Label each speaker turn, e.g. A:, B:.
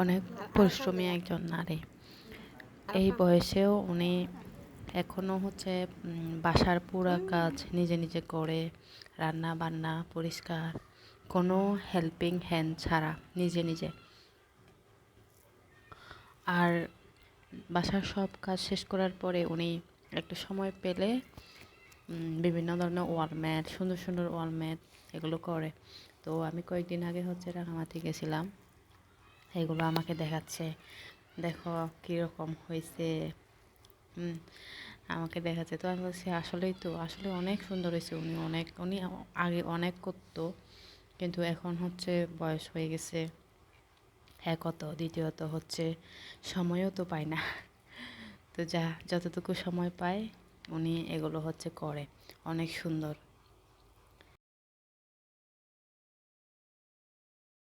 A: অনেক পরিশ্রমী একজন নারী। এই বয়সেও উনি এখনও হচ্ছে বাসার পুরা কাজ নিজে নিজে করে রান্না বান্না পরিষ্কার কোনো হেল্পিং হ্যান্ড ছাড়া নিজে নিজে। আর বাসার সব কাজ শেষ করার পরে উনি একটু সময় পেলে বিভিন্ন ধরনের ওয়ালম্যাট সুন্দর সুন্দর ওয়ালম্যাট এগুলো করে। তো আমি কয়েকদিন আগে হচ্ছে রাঙামাটি গেছিলাম। এগুলো আমাকে দেখাচ্ছে। দেখো কীরকম হয়েছে। আমাকে দেখাচ্ছে। তো আমি বলছি, আসলেই তো, আসলে অনেক সুন্দর হয়েছে উনি, অনেক, উনি আগে অনেক করতো, কিন্তু এখন হচ্ছে বয়স হয়ে গেছে। একত, দ্বিতীয়ত হচ্ছে সময়ও তো পায় না। তো যা, যতটুকু সময় পায়, উনি এগুলো হচ্ছে করে। অনেক সুন্দর।